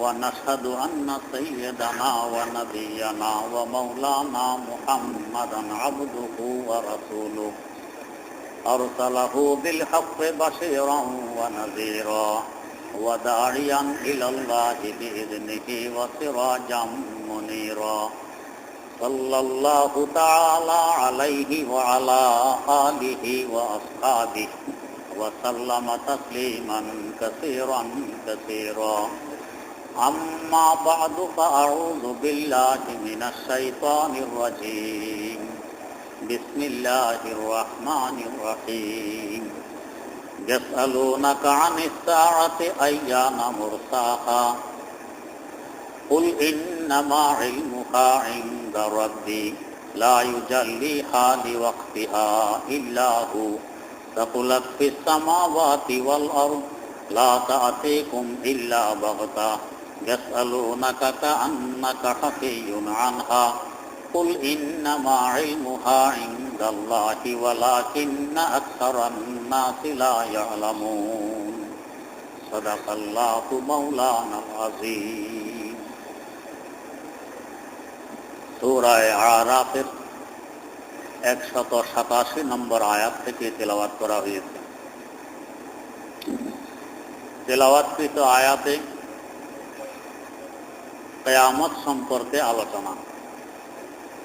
ونشهد أن سيدنا ونبينا ومولانا محمدا عبده ورسوله. أرسله بالحق بشيرا ونذيرا وداعيا إلى الله بإذنه وسراجا منيرا. صلى الله تعالى عليه وعلى آله وأصحابه وسلم تسليما كثيرا كثيرا. أما بعد فأعوذ بالله من الشيطان الرجيم. بسم الله الرحمن الرحيم. يسألونك عن الساعة أيان مرساها؟ قل إنما علمها عند ربي لا يجليها لوقتها إلا هو. ثقلت في السماوات والأرض لا تأتيكم إلا بغتة. يسألونك كأنك حفي عنها قل إنما علمها عند الله ولكن أكثر الناس لا يعلمون صدق الله مولانا العظيم سورة আরাফের একশত সাতাশি নম্বর আয়াত থেকে তেলাওয়াত করা হয়েছে তেলাওয়াতকৃত আয়াতে কেয়ামত সম্পর্কে আলোচনা।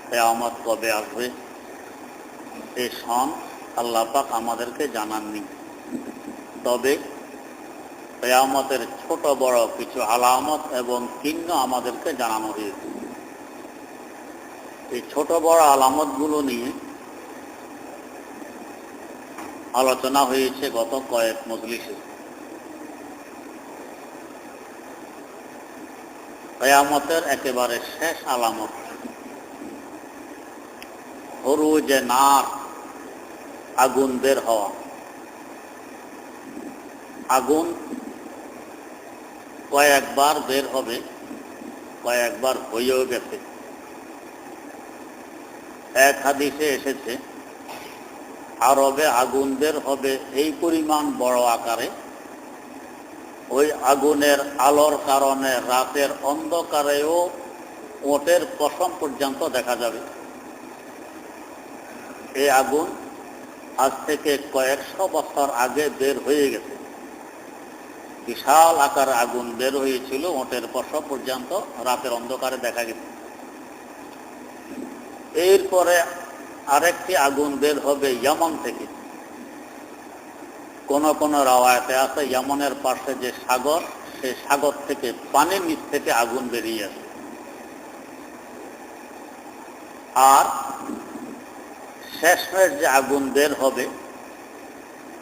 কেয়ামত কবে আসবে? এ সন আল্লাপাক আমাদেরকে জানাননি। তবে কেয়ামতের ছোট বড় কিছু আলামত এবং চিহ্ন আমাদেরকে জানানো হয়েছে। এই ছোট বড় আলামতগুলো নিয়ে আলোচনা হয়েছে গত কয়েক মজলিসে। কেয়ামতের একেবারে শেষ আলামত। হরু যে নার, আগুন বের হওয়া। আগুন কয়েকবার বের হবে, কয়েকবার হয়েও গেছে। এক হাদিসে এসেছে, আরবে আগুন বের হবে এই পরিমাণ বড় আকারে। ওই আগুনের আলোর কারণে রাতের অন্ধকারেও ওটের পশম পর্যন্ত দেখা যাবে। এই আগুন আজ থেকে কয়েকশো বছর আগে বের হয়ে গেছে। বিশাল আকার আগুন বের হয়েছিল ওটের পশম পর্যন্ত রাতের অন্ধকারে দেখা গেছে। এরপরে আরেকটি আগুন বের হবে ইয়ামন থেকে। কোন কোন রাওয়ায়তে আছে, ইয়ামনের পাশে যে সাগর, সেই সাগর থেকে পানির নিচ থেকে আগুন বেরিয়ে আসে। আর শেষমেশ যে আগুন বের হবে,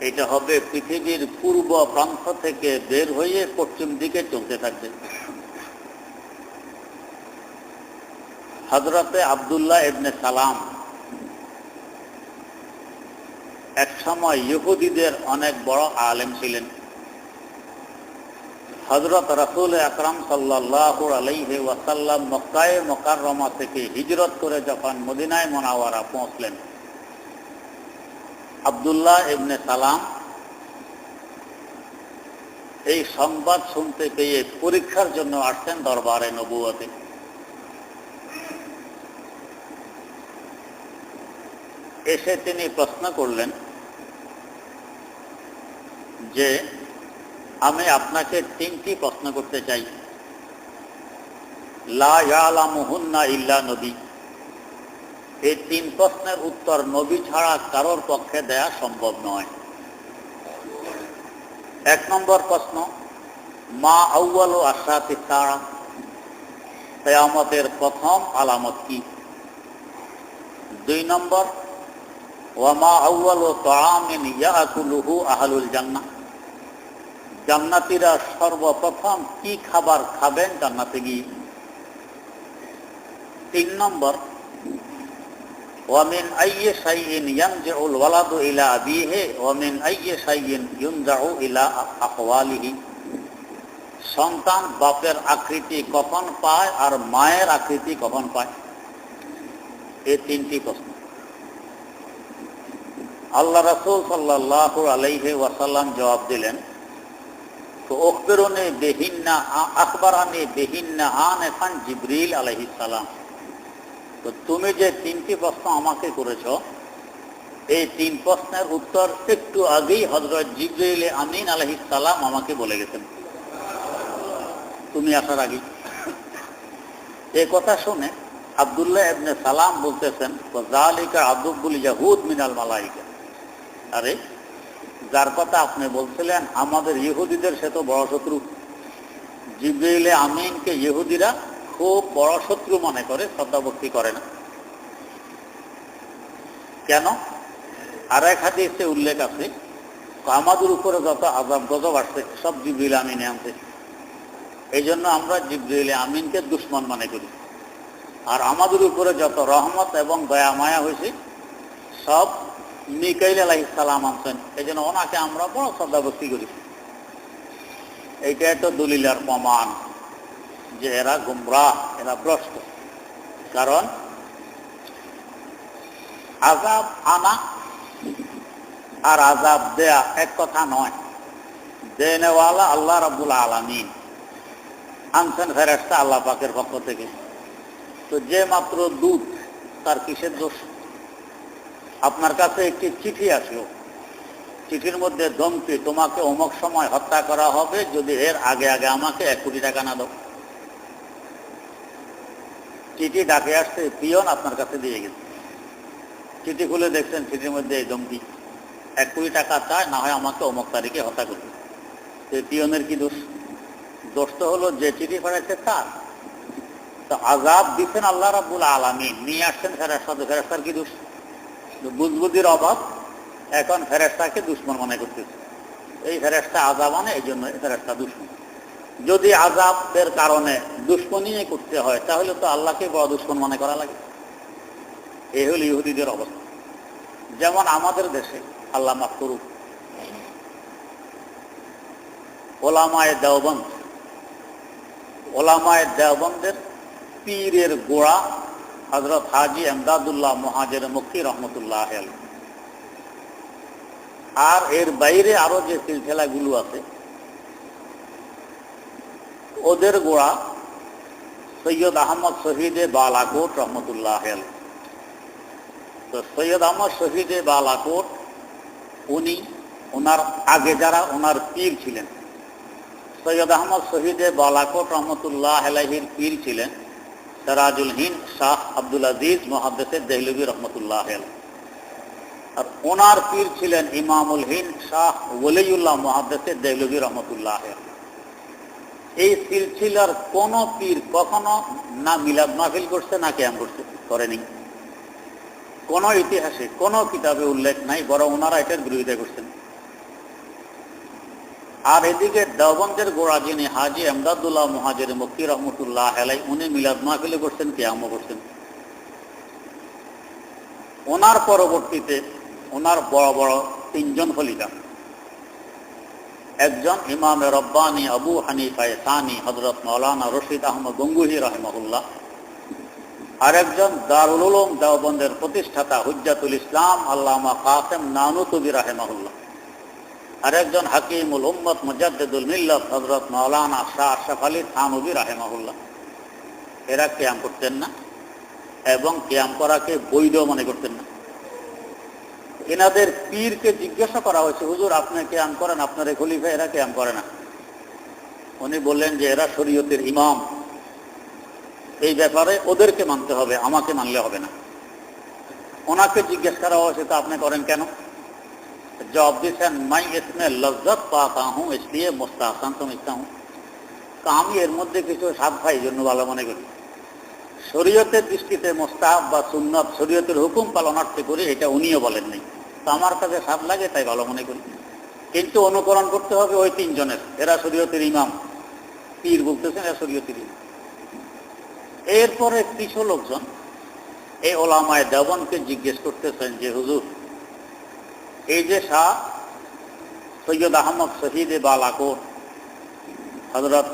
এটা হবে পৃথিবীর পূর্ব প্রান্ত থেকে বের হয়ে পশ্চিম দিকে চলতে থাকবে। হজরতে আবদুল্লাহ এবনে সালাম এক সময় ইহুদিদের অনেক বড় আলেম ছিলেন। হজরত রসুল আকরাম সাল্লাহ ওয়াসাল্লাম মক্কায় মকাররমা থেকে হিজরত করে যখন মদিনায় মোনাওয়ারা পৌঁছলেন। আবদুল্লাহ ইবনে সালাম এই সংবাদ শুনতে পেয়ে পরীক্ষার জন্য আসছেন দরবারে নবুয়তে। এসে তিনি প্রশ্ন করলেন যে আমি আপনাকে তিনটি প্রশ্ন করতে চাই। লামুহুন্না ইল্লা নবী। এই তিন প্রশ্নের উত্তর নবী ছাড়া কারোর পক্ষে দেয়া সম্ভব নয়। এক নম্বর প্রশ্ন, মা আউ্বাল ও আশাতি তারা, কেয়ামতের প্রথম আলামত কি? দুই নম্বর ওয়ামা আউ্বাল ও তামিন ইয়াকুলুহু আহলুল জান্না জান্নাতিরা সর্বপ্রথম কি খাবার খাবেন? জান্নাতে গিয়ে। তিন নম্বর, ওয়ামিন আইয়ে শাইইন ইয়ানজিউল ওয়ালাদু ইলা আবিহি, ওয়ামিন আইয়ে শাইইন ইউনজাউ ইলা আহওয়ালিহি। সন্তান বাপের আকৃতি কখন পায় আর মায়ের আকৃতি কখন পায়? এই তিনটি প্রশ্ন। আল্লাহ রাসূল সাল্লাল্লাহু আলাইহি ওয়াসাল্লাম জবাব দিলেন তো অখবেরনে বেহিন্না আকবরানে বেহিন্না আন এখান জিবরিল আলাইহিস সালাম। তো তুমি যে তিনটি প্রশ্ন আমাকে করেছ, এই তিন প্রশ্নের উত্তর একটু আগেই হজরত জিবরিল আমিন আলহিস সালাম আমাকে বলে গেছেন। তুমি আসার আগে এই কথা শুনে আবদুল্লাহ এবনে সালাম বলতেছেন জালিকা আব্দুল ইয়াহুদ মিনাল মালাইকা। আরে যার কথা আপনি বলছিলেন, আমাদের ইহুদিদের সে তো বড় শত্রু। জিব্রাইলে আমিনকে ইহুদিরা খুব বড় শত্রু মনে করে শ্রদ্ধাভক্তি করে না। কেন? আর এক হাদিসে উল্লেখ আছে, আমাদের উপরে যত আজাব গজব আসছে, সব জিব্রিল আমিনে আনছে। এই জন্য আমরা জিব্রিল আমিনকে দুশ্মন মনে করি। আর আমাদের উপরে যত রহমত এবং দয়া, মায়া হয়েছে, সব মিকাইল আলাহ সালাম আনছেন। এই জন্য ওনাকে আমরা বড় শ্রদ্ধা ভক্তি করি। এইটা একটা দলিলার প্রমাণ যে এরা গুমরা এরা ভ্রষ্ট। কারণ আজাব আনা আর আজাব দেয়া এক কথা নয়। দেনেওয়ালা আল্লাহ রাবুল আলমিন আনছেন ফেরেস্তা আল্লাহ পাকের পক্ষ থেকে। তো যে মাত্র দুধ তার কিসের দোষ? আপনার কাছে একটি চিঠি আসলো। চিঠির মধ্যে ধমকি, তোমাকে অমুক সময় হত্যা করা হবে যদি এর আগে আগে আমাকে এক কোটি টাকা না দাও। চিঠি ডাকে আসতে পিয়ন আপনার কাছে দিয়ে গেছে। চিঠি খুলে দেখছেন, চিঠির মধ্যে এই ধমকি, এক কোটি টাকা চায় না হয় আমাকে অমুক তারিখে হত্যা করবে। এই পিয়নের কি দোষ? দোষ তো হলো যে চিঠি পাঠাচ্ছে তার। তো আজাব দিচ্ছেন আল্লাহ রাবুল আলমী নিয়ে আসছেন ফেরাস্তা ফেরাস্তার কি দোষ? বুজবুদির অভাব, এখন ফেরেস্তাকে দুশ্মন মনে করতেছে। এই ফেরেস্তা আজাব আনে, এই জন্য ফেরেস্তা দুশ্মন। যদি আজাবের কারণে দুশ্মনী করতে হয়, তাহলে তো আল্লাহকে বড় দুশ্মন মনে করা লাগে। এই হল ইহুদিদের অবস্থা। যেমন আমাদের দেশে আল্লাহ মাফ করুক। ওলামায় দেওবন্দ, ওলামায় দেওবন্দের পীরের গোড়া হজরত হাজি এমদাদুল্লাহ মহাজের মুক্তি রহমতুল্লাহ আর এর বাইরে আরও যে সিলসিলাগুলো আছে, ওদের গোড়া সৈয়দ আহমদ শহীদে বালাকোট রহমতুল্লাহ তো সৈয়দ আহমদ শহীদে বালাকোট, উনি ওনার, আগে যারা ওনার পীর ছিলেন, সৈয়দ আহমদ শহীদে বালাকোট রহমতুল্লাহ আলাহির পীর ছিলেন সেরাজুল হিন্দ শাহ আব্দুল আজিজ মহাদ্দেসের দেহলবী রহমতুল্লাহ আর ওনার পীর ছিলেন ইমামুল হিন্দ শাহ ওলিউল্লাহ মহাদ্দেসের দেহলবী রহমতুল্লাহ এই সিলসিলার কোন পীর কখনো না মিলাদ মাহফিল করছে, না ক্যাম করছে, করেনি। কোন ইতিহাসে কোন কিতাবে উল্লেখ নাই, বরং ওনারা এটার বিরোধিতা করছেন। আর এদিকে দেওবন্দের গোড়া যিনি হাজি আমদাদুল্লাহ মহাজের মুক্তি রহমতুল্লাহ হেলাই উনি মিলাদ মাহফিলে করছেন কেয়াম করছেন ওনার পরবর্তীতে ওনার বড় বড় তিনজন খলিফা। একজন ইমাম রব্বানি আবু হানিফায় সানি হজরত মৌলানা রশিদ আহমদ গঙ্গুহি রহমহুল্লাহ। আরেকজন দারুল উলুম দেওবন্দের প্রতিষ্ঠাতা হুজ্জাতুল ইসলাম আল্লামা কাসেম নানুতবি রাহেমাহুল্লাহ। আরেকজন হাকিমুল উম্মত মুজাদ্দুল মিল্লত হজরত মৌলানা শাহ আশরাফ আলী থানবী রাহেমাহুল্লাহ। এরা ক্যাম করতেন না এবং ক্যাম করাকে বৈধ মনে করতেন না। এনাদের পীরকে জিজ্ঞাসা করা হয়েছে, হুজুর, আপনি ক্যাম করেন? আপনার খলিফা এরা ক্যাম করে না। উনি বললেন যে, এরা শরীয়তের ইমাম। এই ব্যাপারে ওদেরকে মানতে হবে, আমাকে মানলে হবে না। ওনাকে জিজ্ঞেস করা হয়েছে, তো আপনি করেন কেন? जवाब दिया मैं इसमें लज्जत पाता हूँ इसलिए मुस्ताहसन समझता हूँ তা আমি এর মধ্যে কিছু স্বাদ পাই এই জন্য ভালো মনে করি শরীয়তের দৃষ্টিতে মোস্তাহাব বা সুন্নত শরীয়তের হুকুম পালনার্থে করি এটা উনিও বলেন নাই তো আমার কাছে স্বাদ লাগে তাই ভালো মনে করি কিন্তু অনুকরণ করতে হবে ওই তিনজনের এরা শরীয়তের ইমাম পীর বলতেছেন এরা শরীয়তের ইমাম এরপরে কিছু লোকজন এই ওলামায় দেওবনকে জিজ্ঞেস করতেছেন যে হুজুর এই যে শাহ সৈয়দ আহমদ শহীদ বালাকোট হজরত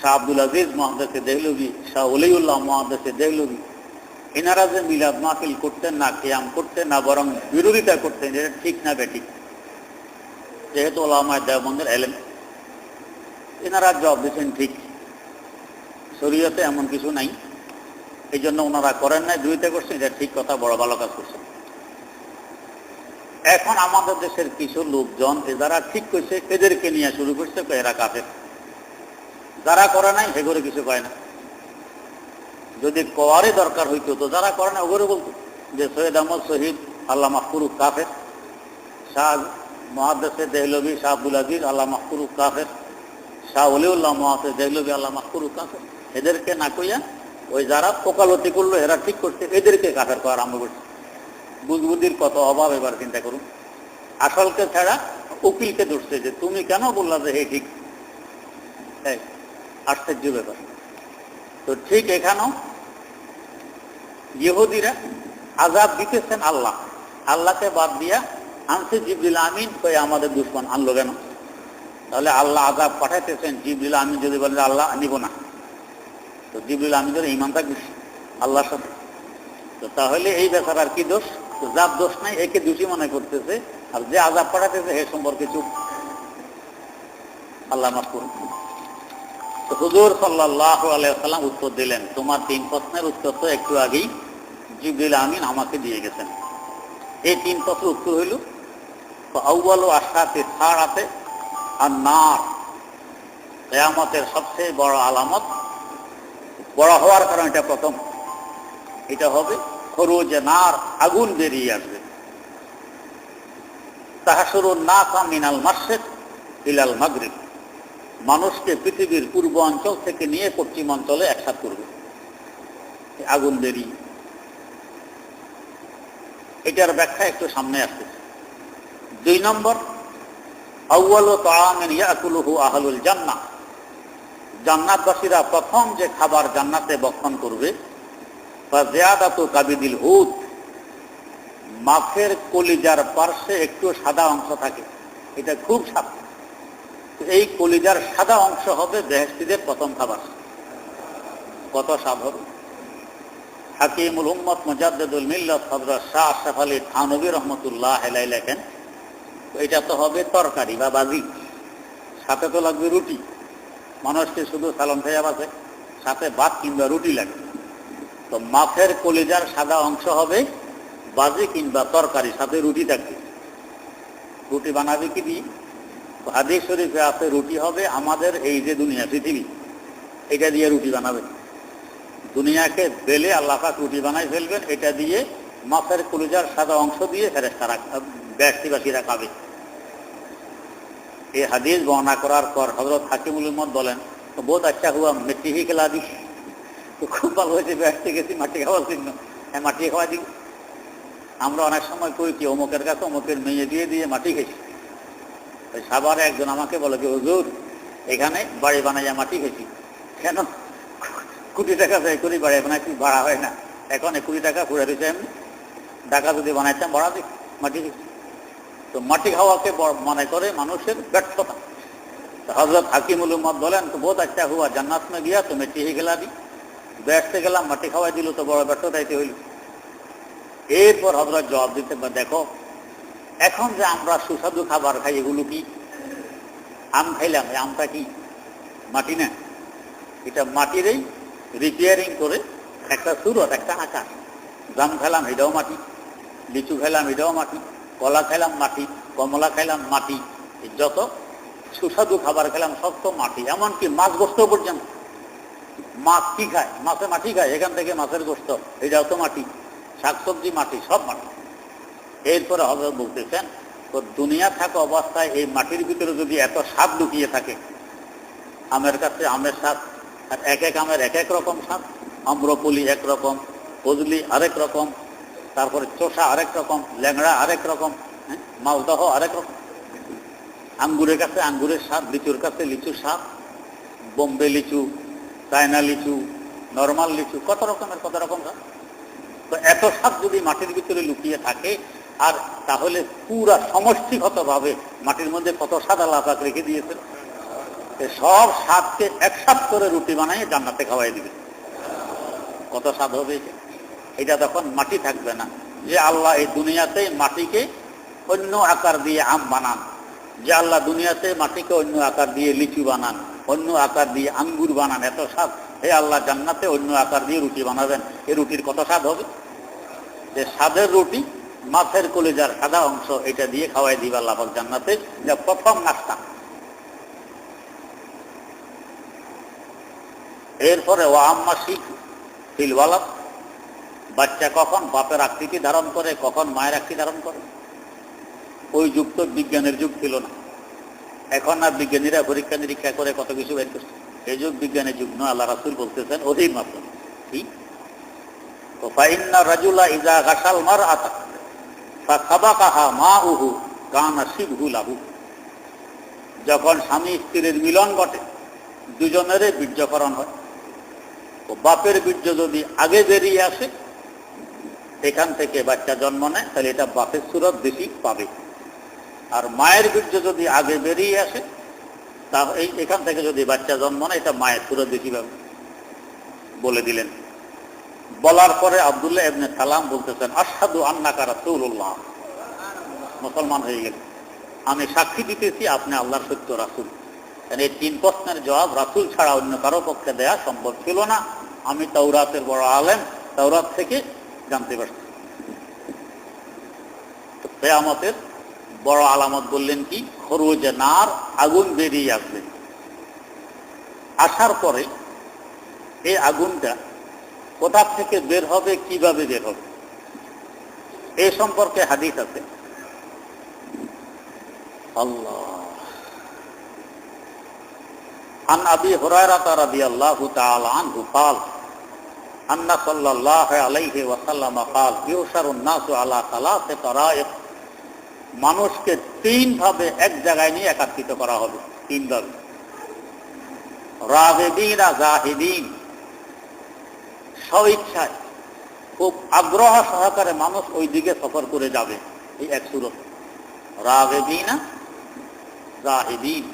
শাহ আব্দুল আজিজ মহাদেশে দেহলবি, শাহ অলিউল্লাহ মহাদেশে দেহলবি, এনারা যে মিলাদ মাহফিল করতেন না কেয়াম করতেন না, বরং বিরোধিতা করতেন, এটা ঠিক না বেঠিক। যেহেতু ওলামায় দেওবন্দের এলেন এনারা জবাব দিচ্ছেন ঠিক। শরীয়তে এমন কিছু নাই, এই জন্য ওনারা করেন নাই দুইটা করছেন, এটা ঠিক কথা, বড় ভালো কাজ করছেন। এখন আমাদের দেশের কিছু লোকজন যারা ঠিক করছে এদেরকে নিয়ে শুরু করছে এরা কাফের। যারা করে নাই সেগুলো কিছু কয় না। যদি কওয়ারই দরকার হইতো, তো যারা করে না ওগুলো বলতো যে, সৈয়দ আহমদ শহীদ আল্লাহ মাহফুরুক কাফের, শাহ মহাদেশে দেহলবি শাহ আব্দুল আজিজ আল্লাহ মাহফুরুক কাফের, শাহ অলিউল্লাহ মহাদেশ দেহলবি আল্লাহ মাহফুরুক কাফের, এদেরকে না কইয়া, ওই যারা ওকালতি করল, এরা ঠিক করছে, এদেরকে কাফের করা আরম্ভ করছে। বুঝবুদ্ধির কত অভাব এবার চিন্তা করুন। আসলকে ছাড়া উকিলকে ধরছে যে, তুমি কেন বললা যে হে ঠিক? আশ্চর্য ব্যাপার। তো ঠিক এখানেও ইহুদিরা আজাব দিতেছেন আল্লাহ। আল্লাহকে বাদ দিয়া আনছে জিবরিল আমিন কয়ে আমাদের দুশ্মন আনলো কেন? তাহলে আল্লাহ আজাব পাঠাইতেছেন, জিবরিল আমিন যদি বলেন আল্লাহ নিব না, তো জিবরিল আমিন যদি ইমান থাকবে। আল্লাহর সাথে। তো তাহলে এই ব্যাপার আর কি দোষ? যার দোষ নাই, একে দোষী মনে করতেছে। আর যে আজাব পাঠাতেছে হে সম্পর্কে চুপ। আল্লাহ মাফ করুন। হুজুর সাল্লাহ আলাইসাল্লাম উত্তর দিলেন, তোমার তিন প্রশ্নের উত্তর তো একটু আগেই জিবরিল আমিন আমাকে দিয়ে গেছেন। এই তিন প্রশ্ন উত্তর হইল আউ্বাল আশাতে ছাড় আছে, আর নার কেয়ামতের সবচেয়ে বড় আলামত বড় হওয়ার কারণ এটা প্রথম। এটা হবে খরুজ নার আগুন বেরিয়ে আসবে। তাহাসুরুন না মিনাল মাসেদ ইলাল মাগরিব। মানুষকে পৃথিবীর পূর্ব অঞ্চল থেকে নিয়ে পশ্চিম অঞ্চলে একসাথ করবে। আগুন বেরিয়ে। এটার ব্যাখ্যা একটু সামনে আসছে। দুই নম্বর আউ্বাল তাআমিন ইয়াকুলুহু আহলুল জান্নাহ। জান্নাতবাসীরা প্রথম যে খাবার জান্নাতে বক্ষণ করবে কাবিদিল হুদ মাছের কলিজার পার্শ্বে একটু সাদা অংশ থাকে। এটা খুব সাদা। এই কলিজার সাদা অংশ হবে বেহেস্তিদের প্রথম খাবার। কত হবে হাকিমুল উম্মত মুজাদ্দুল মিল্লত হজরত শাহ আশরাফ আলী থানবী রহমতুল্লাহ হেলাই লেখেন, এটা তো হবে তরকারি বা বাজি। সাথে তো লাগবে রুটি। মানুষকে শুধু সালাম খাইয়া বাসে সাথে ভাত কিংবা রুটি লাগে। তো মাছের কলিজার সাদা অংশ হবে, বাজি কিংবা তরকারি, সাথে রুটি থাকবে। রুটি বানাবে কি দিয়ে? হাদিস শরীফে আছে, রুটি হবে আমাদের এই যে দুনিয়া, পৃথিবী। এটা দিয়ে রুটি বানাবে। দুনিয়াকে বেলে আল্লাহাক রুটি বানাই ফেলবেন, এটা দিয়ে মাছের কলিজার সাদা অংশ দিয়ে ফেরেস্তারা ব্যক্তিবাসীরা খাবে। এই হাদিস বর্ণনা করার পর হজরত হাকিমুল মত বলেন, বহুত আচ্ছা হুয়া মিট্টি খেলা দিস। তো খুব ভালো হয়েছে, ব্যস্ত গেছি মাটি খাওয়ার জন্য। হ্যাঁ মাটি খাওয়া দিই আমরা অনেক সময় করি কি, অমুকের কাছে অমুকের মেয়ে দিয়ে দিয়ে মাটি খেয়েছি ওই সাবারে একজন আমাকে বলে যে, হুজুর, এখানে বাড়ি বানাইয়া মাটি খেয়েছি কেন? কোটি টাকা ব্যয় করি, বাড়ি বানাইছি, ভাড়া হয় না। এখন কুড়ি টাকা ঘুরে দিচ্ছে এমনি। টাকা যদি বানাইতাম, ভাড়া দিই মাটি খেয়েছি তো মাটি খাওয়াকে মনে করে মানুষের ব্যর্থতা। হজরত হাকিমুল উম্মদ বলেন, তো বোধ আচ্ছা হুয়া জান্নাত গিয়া, তো মেটি হি গেলা দি। ব্যস্তে গেলাম, মাটি খাওয়াই দিল, তো বড় ব্যর্থতাইতে হইল। এরপর হজরত জবাব দিতে দেখো, এখন যে আমরা সুস্বাদু খাবার খাই, এগুলো কি? আম খাইলাম, এই আমটা কি? মাটি না? এটা মাটিরই রিপেয়ারিং করে একটা সুরত, একটা আকার। জাম খেলাম এটাও মাটি, লিচু খেলাম এটাও মাটি, কলা খেলাম মাটি, কমলা খেলাম মাটি যত সুস্বাদু খাবার খেলাম সব তো মাটি, এমনকি মাছ গোস্ত পর্যন্ত। মাছ কি খায়? মাছে মাটি খায়, এখান থেকে মাছের গোস্ত। এটাও তো মাটি, শাকসবজি, মাটি, সব মাটি। এরপরে হবে বলতেছেন, তো দুনিয়া থাকা অবস্থায় এই মাটির ভিতরে যদি এত স্বাদ লুকিয়ে থাকে, আমের কাছে আমের স্বাদ আর এক এক আমের এক এক রকম স্বাদ আম্রপলি একরকম ফজলি আরেক রকম, তারপরে চোষা আরেক রকম, ল্যাংড়া আরেক রকম হ্যাঁ মালদহ আরেক রকম, আঙ্গুরের কাছে আঙ্গুরের স্বাদ লিচুর কাছে লিচুর স্বাদ বোম্বে লিচু চায়না লিচু, নর্মাল লিচু, কত রকমের, কত রকম তো এত স্বাদ যদি মাটির ভিতরে লুকিয়ে থাকে, আর তাহলে পুরা সমষ্টিগতভাবে মাটির মধ্যে কত স্বাদ আল্লাহ রেখে দিয়েছে সব স্বাদকে একসাথ করে রুটি বানাই জান্নাতে খাওয়াই দিবে। কত স্বাদ হবে? এটা তখন মাটি থাকবে না। যে আল্লাহ এই দুনিয়াতে মাটিকে অন্য আকার দিয়ে আম বানান, যে আল্লাহ দুনিয়াতে মাটিকে অন্য আকার দিয়ে লিচু বানান অন্য আকার দিয়ে আঙ্গুর বানান, এত স্বাদ। হে আল্লাহ, জান্নাতে অন্য আকার দিয়ে রুটি বানাবেন। এই রুটির কত স্বাদ হবে? যে স্বাদের রুটি মাছের কলিজার সাদা অংশ, এটা দিয়ে খাওয়াই দিবা আল্লাহ জান্নাতে। যা প্রথম নাস্তা। এরপরে ও আম্মা শিখ ফিলওয়ালাদ বাচ্চা কখন? বাপের আকৃতি ধারণ করে, কখন মায়ের আকৃতি ধারণ করে? ওই যুগ তো বিজ্ঞানের যুগ ছিল না। এখন আর বিজ্ঞানীরা পরীক্ষা নিরীক্ষা করে কত কিছু বের করছে। এই যুগ বিজ্ঞানের যুগ নয় আল্লাহ রাসুল বলতেছেন অধীর মাত্র। ফাইন্না রাজুলা ইজা গাছাল মার আতা মা উহু যখন স্বামী স্ত্রীর মিলন ঘটে, দুজনেরই বীর্যকরণ হয়। তো বাপের বীর্য যদি আগে বেরিয়ে আসে, এখান থেকে বাচ্চা জন্ম নেয়, তাহলে এটা বাপের সুরত বেশি পাবে। আর মায়ের বীর্য যদি আগে বেরিয়ে আসে, তা এই এখান থেকে যদি বাচ্চা জন্ম নেয় এটা মায়ের বেশি পাবে বলে দিলেন। বলার পরে আবদুল্লাহ এবনে সালাম বলতেছেন আসাদু আন্নাকা রাসূলুল্লাহ। মুসলমান হয়ে গেল আমি সাক্ষী দিতেছি, আপনি আল্লাহর সত্য রাসূল। কারণ এই তিন প্রশ্নের জবাব রাসুল ছাড়া অন্য কারও পক্ষে দেয়া সম্ভব ছিল না। আমি তাওরাতের বড় আলেম, তাওরাত থেকে জানতে পারছি। কেয়ামতের বড় আলামত বললেন কি খরুজে নার আগুন বেরিয়ে আসবে আসার পরে এই আগুনটা কোথা থেকে বের হবে কিভাবে বের হবে এ সম্পর্কে হাদিস আছে আল্লাহ عن أبي هريرة رضي الله تعالى عنه قال أن صلى الله عليه وسلم قال يحشر الناس على ثلاث طرائق মানুষকে তিন ভাবে এক জায়গায় নিয়ে একাত্রিত করা হবে, তিন ভাবে রাগেদিন আর জাহিদিন। স্বইচ্ছায়, খুব আগ্রহ সহকারে মানুষ ওই দিকে সফর করে যাবে, এই এক সুরত। রাগেদিনা জাহিদিন।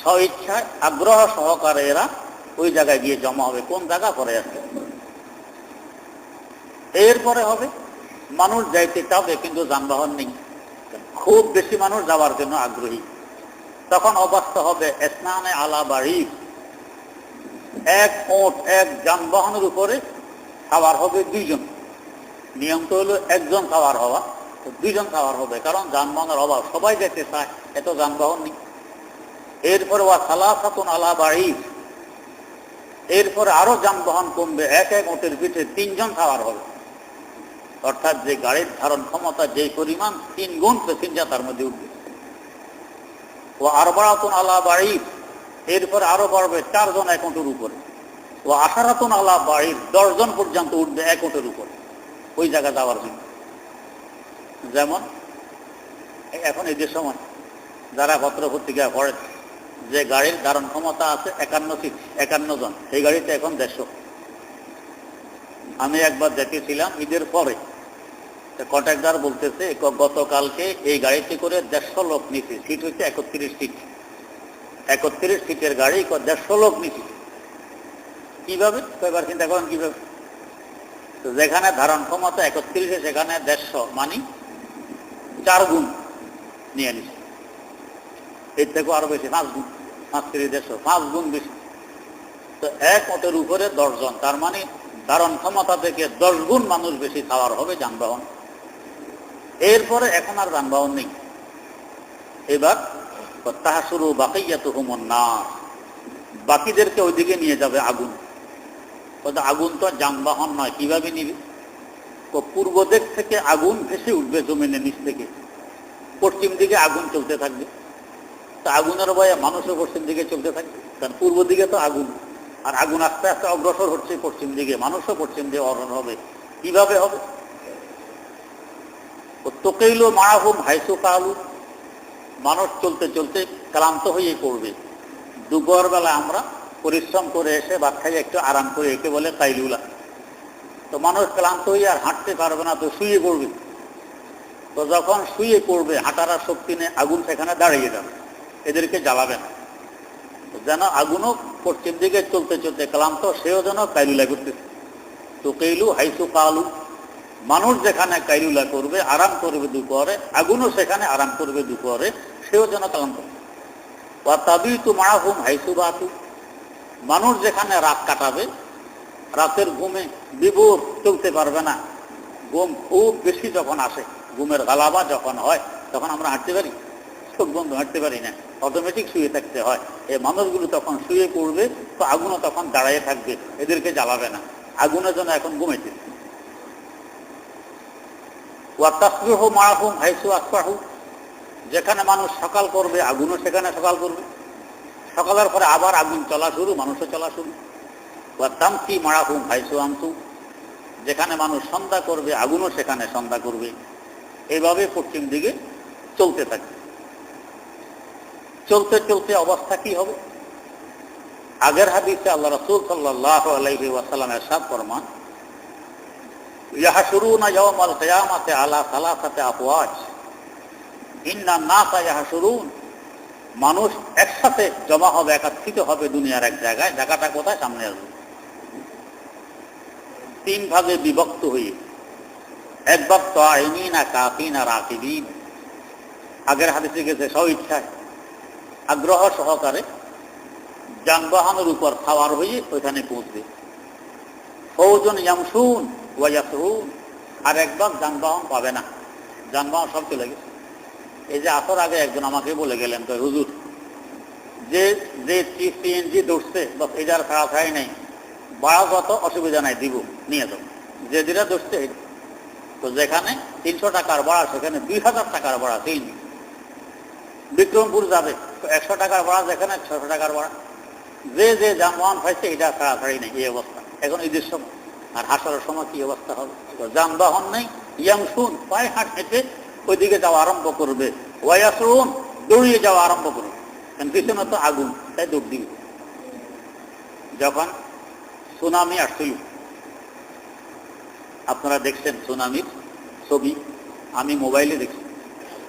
স্বইচ্ছায়, আগ্রহ সহকারে এরা ওই জায়গায় গিয়ে জমা হবে, কোন জায়গা? করে আসবে। এরপরে হবে, মানুষ যাইতে চাবে, কিন্তু যানবাহন নেই। খুব বেশি মানুষ যাওয়ার জন্য আগ্রহী। তখন অবস্থা হবে স্নানে আলা বাড়ি। এক ওট, এক যানবাহনের উপরে খাবার হবে দুইজন। নিয়ম তো হলো একজন খাবার হওয়া, দুইজন খাবার হবে, কারণ যানবাহনের অভাব। সবাই যেতে চায়, এত যানবাহন নেই। এরপরে ওয়া সালাসাতুন আলা বাড়ি। এরপরে আরও যানবাহন কমবে, এক এক ওটের পিঠে তিনজন খাবার হবে। অর্থাৎ যে গাড়ির ধারণ ক্ষমতা, যে পরিমাণ, তিন গুণ প্যাসেঞ্জার তার মধ্যে উঠবে। ও আর আরবারাতুন আলা বাড়ি এরপরে আরও বাড়বে চারজন এক ওটের উপরে। ও আশারাতুন আলা বাড়ির দশজন পর্যন্ত উঠবে এক ওটের উপরে। ওই জায়গা যাওয়ার জন্য। যেমন এখন এই যে সময়, যারা পত্র পত্রিকা পড়ে, যে গাড়ির ধারণ ক্ষমতা আছে একান্ন সিট, একান্ন জন সেই গাড়িতে এখন দেড়শো। আমি একবার দেখেছিলাম, ঈদের পরে। কন্ট্রাক্টর বলতেছে গতকালকে এই গাড়িতে করে দেড়শো লোক নিছে। সিট হচ্ছে একত্রিশ সিট। একত্রিশ সিটের গাড়ি দেড়শো লোক নিছে। কীভাবে? কয়েকবার চিন্তা করেন কীভাবে? যেখানে ধারণ ক্ষমতা একত্রিশে, সেখানে দেড়শো মানে চার গুণ নিয়ে নিছে। এর থেকে আরও বেশি, পাঁচ গুণ, পাঁচ তিরিশ, দেড়শো, পাঁচ গুণ বেশি। তো এক মতের উপরে দশজন তার মানে ধারণ ক্ষমতা থেকে দশ গুণ মানুষ বেশি খাওয়ার হবে যানবাহন। এরপরে এখন আর যানবাহন নেই। এবার তাহা শুরু বাকিয়া তো না বাকিদেরকে ওইদিকে নিয়ে যাবে আগুন। আগুন তো যানবাহন নয়, কীভাবে নিবে? তো পূর্ব দিক থেকে আগুন ভেসে উঠবে জমিনের নিচ থেকে। পশ্চিম দিকে আগুন চলতে থাকবে। তা আগুনের ভয়ে মানুষও পশ্চিম দিকে চলতে থাকবে। কারণ পূর্ব দিকে তো আগুন। আর আগুন আস্তে আস্তে অগ্রসর হচ্ছে পশ্চিম দিকে। মানুষও পশ্চিম দিকে অগ্রসর হবে। কীভাবে হবে? তোকেইলো মারাহুম হাইসু কালু। মানুষ চলতে চলতে ক্লান্ত হয়ে পড়বে। দুপুর বেলা আমরা পরিশ্রম করে এসে খাই একটু আরাম করে একে বলে তাইলুলা তো মানুষ ক্লান্ত হয়ে আর হাঁটতে পারবে না, তো শুয়ে পড়বে। তো যখন শুয়ে পড়বে, হাঁটার শক্তি নিয়ে আগুন সেখানে দাঁড়িয়ে যাবে। এদেরকে জ্বালাবে না। যেন আগুনও পশ্চিম দিকে চলতে চলতে ক্লান্ত, সেও যেন কাইলুলা করতেছে। তো কেইলু, হাইসু কালু, মানুষ যেখানে কাইলুলা করবে, আরাম করবে দুপুরে, আগুনও সেখানে আরাম করবে দুপুরে, সেও যেন ক্লান্ত। বা তাবি তু মারাহুম হাইসু বাতু, মানুষ যেখানে রাত কাটাবে, রাতের ঘুমে বিভোর চলতে পারবে না। ঘুম খুব বেশি যখন আসে, ঘুমের গালাবা যখন হয়, তখন আমরা হাঁটতে পারি? চোখ বন্ধ, হাঁটতে পারি না। অটোমেটিক শুয়ে থাকতে হয়। এই মানুষগুলো তখন শুয়ে পড়বে, তো আগুনও তখন দাঁড়াইয়ে থাকবে, এদেরকে জ্বালাবে না। আগুনের জন্য এখন ঘুমাইতে ওয়াতাসবিহ মারাহুম হাইসু আসবাহু। যেখানে মানুষ সকাল করবে, আগুনও সেখানে সকাল করবে। সকালের পরে আবার আগুন চলা শুরু, মানুষও চলা শুরু। ওয়াতামকি মারাহুম হাইসু আমতু। যেখানে মানুষ সন্ধ্যা করবে, আগুনও সেখানে সন্ধ্যা করবে। এইভাবে পশ্চিম দিকে চলতে থাকে। চলতে চলতে অবস্থা কি হবে? আগের হাদিসে আল্লাহ রসুল সাল্লাহ আলাইহি ওয়াসাল্লাম এরশাদ ফরমান ইয়াহাসুরুনা ইয়াউমাল কিয়ামাতে আলা সালাসাতে আফওয়াজ, ইন্না নাসা ইয়াহাসুরুন মানুষ একসাথে জমা হবে, একাত্রিত হবে দুনিয়ার এক জায়গায়, জায়গাটা কোথায়? সামনে আসবে। তিন ভাগে বিভক্ত হয়ে একবার তো আইনিন আর কাফিন আর আকিবিন আগের হাদিসে গেছে সব ইচ্ছায় আগ্রহ সহকারে যানবাহনের উপর খাওয়ার হয়ে ওইখানে পৌঁছবে। ফৌজন ইয়ামসুন ওয়াইয়াসরুন আর একদম যানবাহন পাবে না। যানবাহন সব চলে গেছে। এই যে আসর আগে একজন আমাকে বলে গেলেন তো হুজুর, যে যে সিএনজি দৌড়ছে বাস এটার খারাপ হয় নাই বাড়া যত অসুবিধা নাই, দিব, নিয়ে যাও। যে যেটা দৌড়ছে তো যেখানে তিনশো টাকার ভাড়া, সেখানে দুই হাজার টাকার ভাড়া তিন বিক্রমপুর যাবে। তো একশো টাকার ভাড়া যেখানে ছশো টাকার ভাড়া। যে যে যানবাহন পাইছে, এটা ছাড়াছাড়ি নেই, এই অবস্থা। এখন ঈদের সময় আর হাসার সময় কি অবস্থা হবে? যানবাহন নেই ইয়াম শুন, পায়ে হাঁট হেঁটে ওইদিকে যাওয়া আরম্ভ করবে। ওয়াইয়াসরুন দৌড়িয়ে যাওয়া আরম্ভ করবে। কারণ পিছনে তো আগুন, তাই দৌড় দিবে। যখন সুনামি আসছিল আপনারা দেখছেন সুনামির ছবি, আমি মোবাইলে দেখছি।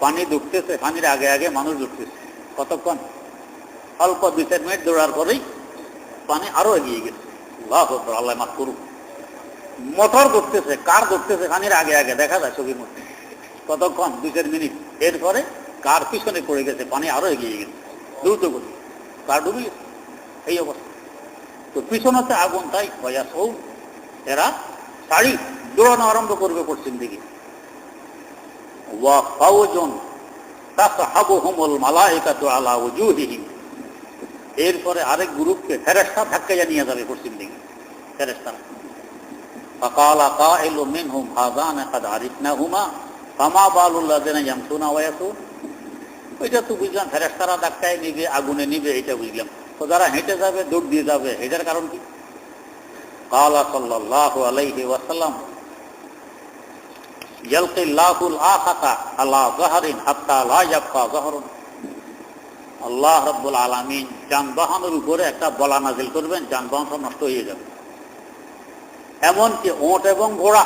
পানি ঢুকতেছে, পানির আগে আগে মানুষ ঢুকতেছে। কতক্ষণ? অল্প দুই চার মিনিট দৌড়ার পরেই পানি আরও এগিয়ে গেছে। আল্লাহ মাফ করুক। মোটর ধরতেছে, কার ধরতেছে পানির আগে আগে, দেখা যায় ছবির মধ্যে। কতক্ষণ? দুই চার মিনিট। এরপরে কার পিছনে পড়ে গেছে, পানি আরও এগিয়ে গেছে। দ্রুত গতি কার ডুবে গেছে? এই অবস্থা। তো পিছনেতে আগুন, তাই ভয়া সৌ এরা শাড়ি দৌড়ানো আরম্ভ করবে পশ্চিম দিকে। ওয়া ফাউজন তাসহাবুহুমুল মালাইকাতু আলা ওজুহিহিম এরপরে আরেক গ্রুপকে ফেরেশতা ধাক্কা নিয়ে যাবে পশ্চিম দিকে ফেরেশতারা فقال قائل منهم هذان قد عرفناهما فما بال الذين يمشون ويسون ওইটা তো বুঝলাম ফেরেস্তারা ধাক্কায় নিবে আগুনে নিবে এটা বুঝলাম তো যারা হেঁটে যাবে দৌড় দিয়ে যাবে এটার কারণ কি কালা সাল্লাহ আলাইহি ওয়াসাল্লাম يلقي الله الآخة على ظهر حتى لا يبقى ظهر আল্লাহ রব্বুল আলমিন যানবাহনের উপরে একটা বলা নাজিল করবেন যানবাহন সব নষ্ট হয়ে যাবে এমনকি ওঁট এবং ঘোড়া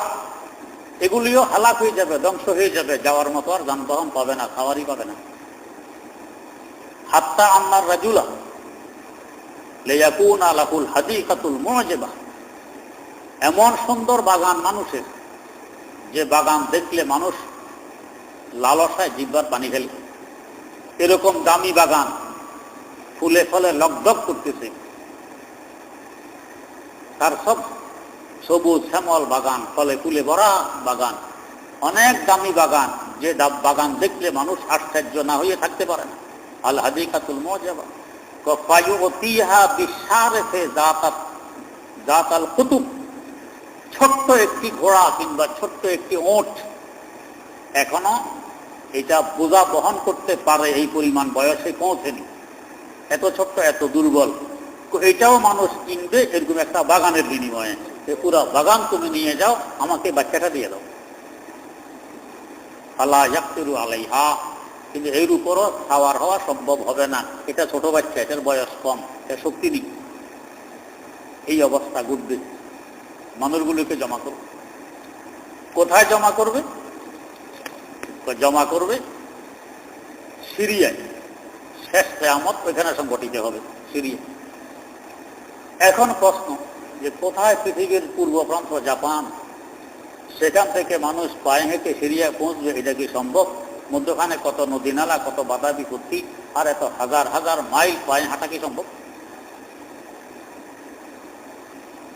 এগুলিও হালাক হয়ে যাবে ধ্বংস হয়ে যাবে যাওয়ার মতো আর যানবাহন পাবে না খাওয়ারই পাবে না হাত্তা আন্নার রাজুলা লেয়াকুন আলাকুল হাদিকাতুল মুআজিবা এমন সুন্দর বাগান মানুষের যে বাগান দেখলে মানুষ লালসায় জিব্বার পানি ফেলে। এরকম দামি বাগান ফুলে ফলে লগদগ করতেছে। তার সব সবুজ শ্যামল বাগান, ফলে ফুলে ভরা বাগান। অনেক দামি বাগান, যে বাগান দেখলে মানুষ আশ্চর্য না হয়ে থাকতে পারে না। আল হাদিকাতুল মজাবা। ফায়ুতিহা বিশারেফে জাতাত, জাতাল কুতুব। ছোট্ট একটি ঘোড়া কিংবা ছোট্ট একটি ওঁট এখনও এটা বোঝা বহন করতে পারে এই পরিমাণ বয়সে পৌঁছেনি। এত ছোট্ট, এত দুর্বল। এটাও মানুষ কিনবে, এরকম একটা বাগানের বিনিময়ে। যে পুরা বাগান তুমি নিয়ে যাও, আমাকে বাচ্চাটা দিয়ে দাও। আল্লাহ ইয়াকতিরু আলাইহা। কিন্তু এর উপরও খাওয়ার হওয়া সম্ভব হবে না। এটা ছোট বাচ্চা, এটার বয়স কম এর শক্তি নেই। এই অবস্থা ঘটবে। মানুষগুলোকে জমা করবে কোথায় জমা করবে? জমা করবে সিরিয়ায়। শেষ কেয়ামত ওইখানে সংগঠিত হবে, সিরিয়া। এখন প্রশ্ন যে কোথায় পৃথিবীর পূর্ব প্রান্ত, জাপান? সেখান থেকে মানুষ পায়ে হেঁটে সিরিয়ায় পৌঁছবে, এটা কি সম্ভব? মধ্যখানে কত নদী নালা কত বাধা বিপত্তি আর এত হাজার হাজার মাইল পায়ে হাঁটা কি সম্ভব?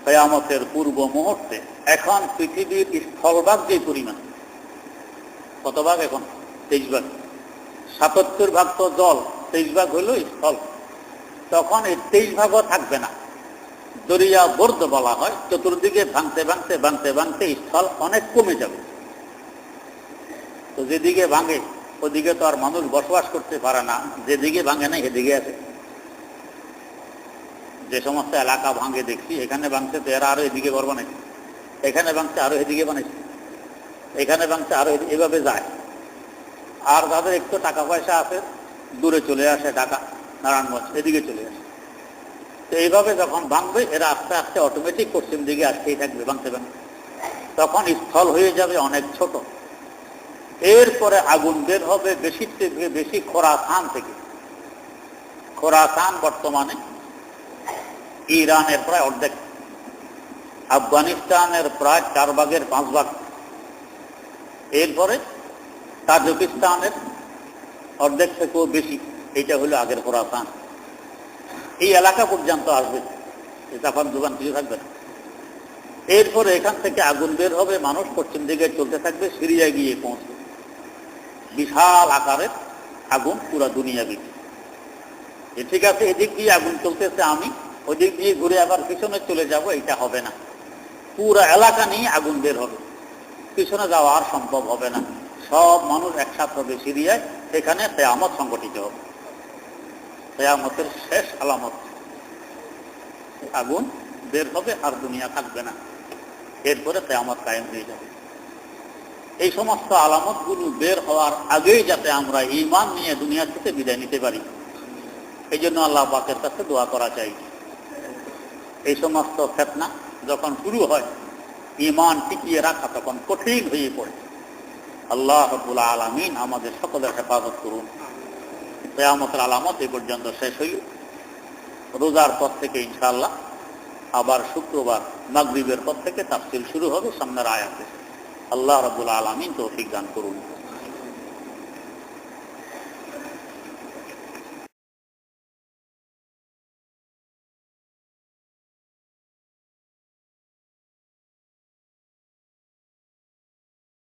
কেয়ামতের পূর্ব মুহূর্তে এখন পৃথিবীর স্থলভাগ যে পরিমাণ। কত ভাগ এখন তেইশ ভাগ সাতাত্তর ভাগ তো জল তেইশ ভাগ হইল স্থল। তখন এই তেইশ ভাগও থাকবে না। দরিয়া বর্দ বলা হয়, চতুর্দিকে ভাঙতে ভাঙতে ভাঙতে ভাঙতে স্থল অনেক কমে যাবে। তো যেদিকে ভাঙে, ওদিকে তো আর মানুষ বসবাস করতে পারে না। যেদিকে ভাঙে না, সেদিকে আছে। যে সমস্ত এলাকা ভাঙে দেখছি, এখানে ভাঙছে তো এরা আরও এদিকে ঘর বানাইছে। এখানে ভাঙছে আরও এদিকে বানাইছে। এখানে ভাঙছে আরও এভাবে যায়। আর যাদের একটু টাকা পয়সা আছে, দূরে চলে আসে ঢাকা, নারায়ণগঞ্জ, এদিকে চলে আসে। তো এইভাবে যখন ভাঙবে, এরা আস্তে আস্তে অটোমেটিক পশ্চিম দিকে আসতেই থাকবে, ভাঙতে ভাঙতে। তখন স্থল হয়ে যাবে অনেক ছোট। এরপরে আগুন বের হবে বেশি থেকে, বেশি খোরাসান থেকে। খোরাসান বর্তমানে ইরানের প্রায় অর্ধেক, আফগানিস্তানের প্রায় চার ভাগের পাঁচ ভাগ। এরপরে তাজিকিস্তানের অর্ধেক থেকেও বেশি এটা হলো আগের খোরাসান। এই এলাকা পর্যন্ত আসবে জাপান দোকান কিছু থাকবে না। এরপরে এখান থেকে আগুন বের হবে, মানুষ পশ্চিম দিকে চলতে থাকবে সিরিয়া গিয়ে পৌঁছবে। বিশাল আকারের আগুন পুরা দুনিয়া বিধি ঠিক আছে, এদিক দিয়ে আগুন চলতেছে, আমি ওদিক দিয়ে ঘুরে আবার পিছনে চলে যাব এটা হবে না। পুরো এলাকা নিয়ে আগুন বের হবে। পিছনে যাওয়া আর সম্ভব হবে না। সব মানুষ একসাথে হবে সিরিয়ায় সেখানে তেয়ামত সংগঠিত হবে। তেয়ামতের শেষ আলামত। আগুন বের হবে আর দুনিয়া থাকবে না। এরপরে তেয়ামত কায়েম হয়ে যাবে। এই সমস্ত আলামতগুলো বের হওয়ার আগেই যাতে আমরা ইমান নিয়ে দুনিয়া থেকে বিদায় নিতে পারি। এই জন্য আল্লাহ পাকের কাছে দোয়া করা চাই। এই সমস্ত ফেতনা যখন শুরু হয় ইমান টিকিয়ে রাখা তখন কঠিন হয়ে পড়ে। আল্লাহ রবুল আলমিন আমাদের সকলের হেফাজত করুন। কেয়ামতের আলামত এই পর্যন্ত শেষ হইল। রোজার পর থেকে ইনশাআল্লাহ আবার শুক্রবার মাগরীবের পর থেকে তাফসিল শুরু হবে সামনের আয়াতে। আল্লাহ রবুল আলমিন তৌফিক দান করুন।